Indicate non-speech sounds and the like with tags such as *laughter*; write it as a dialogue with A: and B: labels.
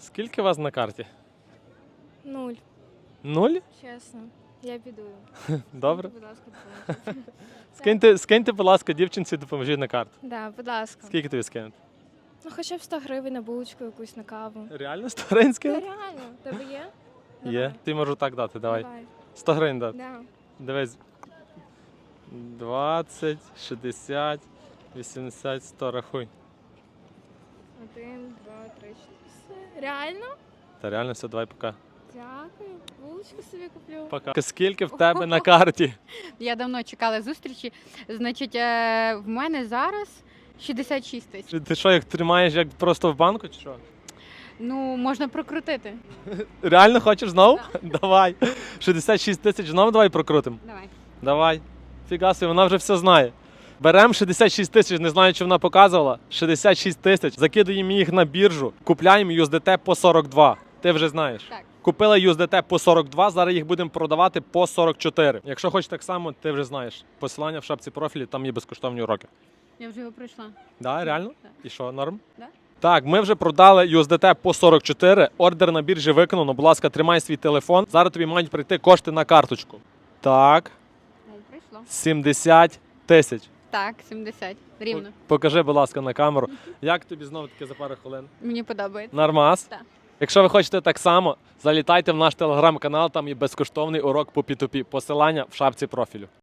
A: Скільки вас на карті?
B: Нуль.
A: Нуль?
B: Чесно. Я піду. *laughs*
A: Добре.
B: Будь ласка, *laughs* допоможіть.
A: Скиньте, скиньте, будь ласка, дівчинці, допоможіть на карту.
B: Да, будь ласка.
A: Скільки тобі скинути?
B: Ну хоча б 100 гривень на булочку якусь на каву.
A: Реально 100 гривень
B: Та
A: скинути?
B: реально, тебе є?
A: Є. Ти можу так дати, давай.
B: Давай.
A: 100 гривень дати.
B: Да.
A: Дивись. 20, 60, 80, 100, рахуй.
B: Один, два, три, чотири. Все. Реально?
A: Та реально все, давай пока.
B: Дякую. Булочку собі куплю.
A: Пока. Скільки в тебе на карті?
C: Я давно чекала зустрічі. Значить, е, в мене зараз 66 тисяч.
A: Ти що, їх тримаєш як просто в банку чи що?
C: Ну, можна прокрутити.
A: Реально хочеш знову? *laughs* Давай. 66 тисяч знову давай прокрутимо.
C: Давай.
A: Давай. Фіга вона вже все знає. Беремо 66 тисяч, не знаю, чи вона показувала. 66 тисяч, закидаємо їх на біржу, купляємо USDT по 42. Ти вже знаєш.
C: Так.
A: Купила USDT по 42, зараз їх будемо продавати по 44. Якщо хочеш так само, ти вже знаєш. Посилання в шапці профілі, там є безкоштовні уроки.
C: Я вже його пройшла.
A: Да, реально?
C: Так.
A: І що, норм?
C: Да.
A: Так, ми вже продали USDT по 44. Ордер на біржі виконано. Будь ласка, тримай свій телефон. Зараз тобі мають прийти кошти на карточку. Так,
C: Я пройшла.
A: 70 тисяч.
C: Так, 70. Рівно.
A: Покажи, будь ласка, на камеру. Як тобі знову таки за пару хвилин?
C: Мені подобається.
A: Нормас?
C: Так.
A: Якщо ви хочете так само, залітайте в наш телеграм-канал, там є безкоштовний урок по P2P. Посилання в шапці профілю.